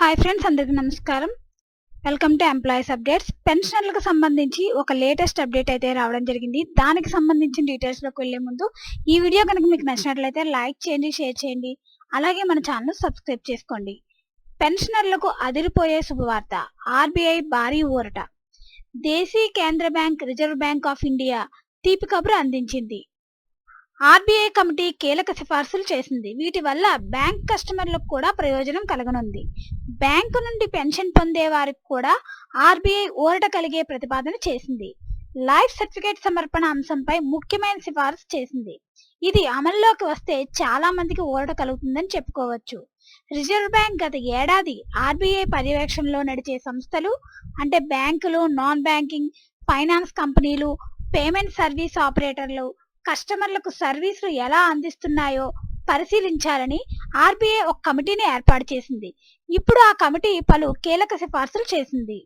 Hi friends అందరికీ నమస్కారం. Welcome to employees updates పెన్షనర్లకు సంబంధించి ఒక లేటెస్ట్ అప్డేట్ అయితే రావడం జరిగింది. దానికి సంబంధించిన డీటెయిల్స్లోకి వెళ్ళే ముందు ఈ వీడియో కనుక మీకు నచ్చినట్లయితే లైక్ చేయండి షేర్ చేయండి. అలాగే మన ఛానల్ సబ్స్క్రైబ్ చేసుకోండి. పెన్షనర్లకు అదిరిపోయే శుభవార్త. ఆర్బీఐ భారీ ఊరట. దేశీ కేంద్ర bank reserve bank of India తీపి కబురు అందించింది. ఆర్బీఐ కమిటీ కీలక సిఫార్సులు చేసింది. వీటి వల్ల బ్యాంక్ కస్టమర్లకు కూడా ప్రయోజనం కలగనుంది. బ్యాంకు నుండి పెన్షన్ పొందే వారికి కూడా ఆర్బీఐ ఊరట కలిగే ప్రతిపాదన చేసింది. లైఫ్ సర్టిఫికేట్ సమర్పణ అంశంపై ముఖ్యమైన సిఫారసు చేసింది. ఇది అమల్లోకి వస్తే చాలా మందికి ఊరట కలుగుతుందని చెప్పుకోవచ్చు. రిజర్వ్ బ్యాంక్ గత ఏడాది ఆర్బీఐ పర్యవేక్షణలో నడిచే సంస్థలు అంటే బ్యాంకులు నాన్ బ్యాంకింగ్ ఫైనాన్స్ కంపెనీలు పేమెంట్ సర్వీస్ ఆపరేటర్లు కస్టమర్లకు సర్వీసులు ఎలా అందిస్తున్నాయో పరిశీలించాలని ఆర్బీఐ ఒక కమిటీని ఏర్పాటు చేసింది. ఇప్పుడు ఆ కమిటీ పలు కీలక సిఫార్సులు చేసింది.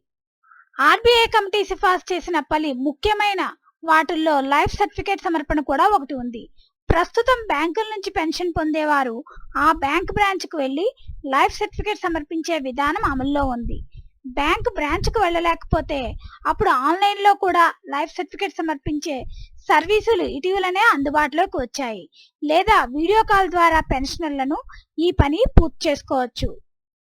ఆర్బీఐ కమిటీ సిఫార్సు చేసిన పలు ముఖ్యమైన వాటిల్లో లైఫ్ సర్టిఫికేట్ సమర్పణ కూడా ఒకటి ఉంది. ప్రస్తుతం బ్యాంకుల నుంచి పెన్షన్ పొందేవారు ఆ బ్యాంక్ బ్రాంచ్కు వెళ్ళి లైఫ్ సర్టిఫికేట్ సమర్పించే విధానం అమల్లో ఉంది. బ్యాంక్ బ్రాంచ్కు వెళ్ళలేకపోతే అప్పుడు ఆన్లైన్లో కూడా లైఫ్ సర్టిఫికేట్ సమర్పించే సర్వీసులు ఇటీవలనే అందుబాటులోకి వచ్చాయి. లేదా వీడియో కాల్ ద్వారా పెన్షనర్లను ఈ పని పూర్తి చేసుకోవచ్చు.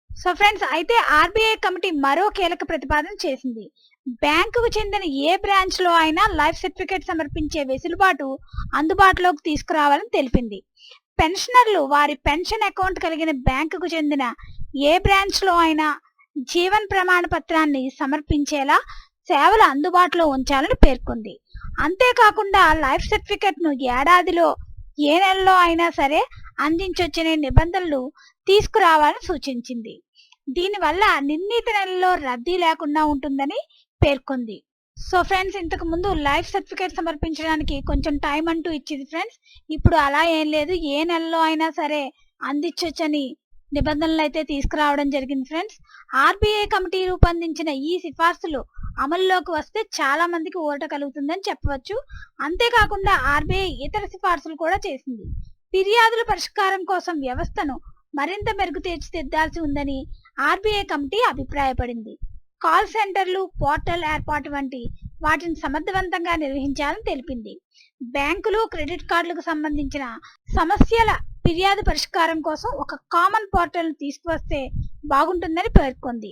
సో ఫ్రెండ్స్ అయితే ఆర్బీఐ కమిటీ మరో కీలక ప్రతిపాదన చేసింది. బ్యాంకుకు చెందిన ఏ బ్రాంచ్లో అయినా లైఫ్ సర్టిఫికేట్ సమర్పించే వెసులుబాటు అందుబాటులోకి తీసుకురావాలని తెలిపింది. పెన్షనర్లు వారి పెన్షన్ అకౌంట్ కలిగిన బ్యాంకుకు చెందిన ఏ బ్రాంచ్లో అయినా జీవన్ ప్రమాణ పత్రాన్ని సమర్పించేలా సేవలు అందుబాటులో ఉంచాలని పేర్కొంది. అంతేకాకుండా లైఫ్ సర్టిఫికెట్ను ఏడాదిలో ఏ నెలలో అయినా సరే అందించొచ్చనే నిబంధనలు తీసుకురావాలని సూచించింది. దీనివల్ల నిర్ణీత నెలలో రద్దీ లేకుండా ఉంటుందని పేర్కొంది. సో ఫ్రెండ్స్ ఇంతకు ముందు లైఫ్ సర్టిఫికేట్ సమర్పించడానికి కొంచెం టైం అంటూ ఇచ్చింది ఫ్రెండ్స్. ఇప్పుడు అలా ఏం లేదు. ఏ నెలలో అయినా సరే అందించొచ్చని నిబంధనలు అయితే తీసుకురావడం జరిగింది ఫ్రెండ్స్. ఆర్బీఐ కమిటీ రూపొందించిన ఈ సిఫార్సులు అమల్లోకి వస్తే చాలా మందికి ఊరట కలుగుతుందని చెప్పవచ్చు. అంతేకాకుండా ఆర్బీఐ ఇతర సిఫార్సులు కూడా చేసింది. ఫిర్యాదుల పరిష్కారం కోసం వ్యవస్థను మరింత మెరుగు తీర్చిదిద్దాల్సి ఉందని ఆర్బీఐ కమిటీ అభిప్రాయపడింది. కాల్ సెంటర్లు పోర్టల్ ఏర్పాటు వంటి వాటిని సమర్థవంతంగా నిర్వహించాలని తెలిపింది. బ్యాంకులు క్రెడిట్ కార్డులకు సంబంధించిన సమస్యల ఫిర్యాదు పరిష్కారం కోసం ఒక కామన్ పోర్టల్ను తీసుకువస్తే బాగుంటుందని పేర్కొంది.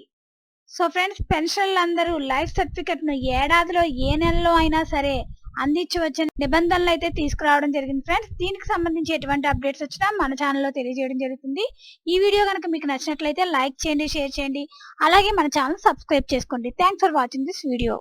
సో ఫ్రెండ్స్ పెన్షన్లందరూ లైఫ్ సర్టిఫికెట్ను ఏడాదిలో ఏ నెలలో అయినా సరే అందించవచ్చని నిబంధనలు అయితే తీసుకురావడం జరిగింది ఫ్రెండ్స్ దీనికి సంబంధించి ఎటువంటి అప్డేట్స్ వచ్చినా మన ఛానల్లో తెలియజేయడం జరుగుతుంది. ఈ వీడియో కనుక మీకు నచ్చినట్లయితే లైక్ చేయండి షేర్ చేయండి. అలాగే మన ఛానల్ సబ్స్క్రైబ్ చేసుకోండి. Thanks for watching this video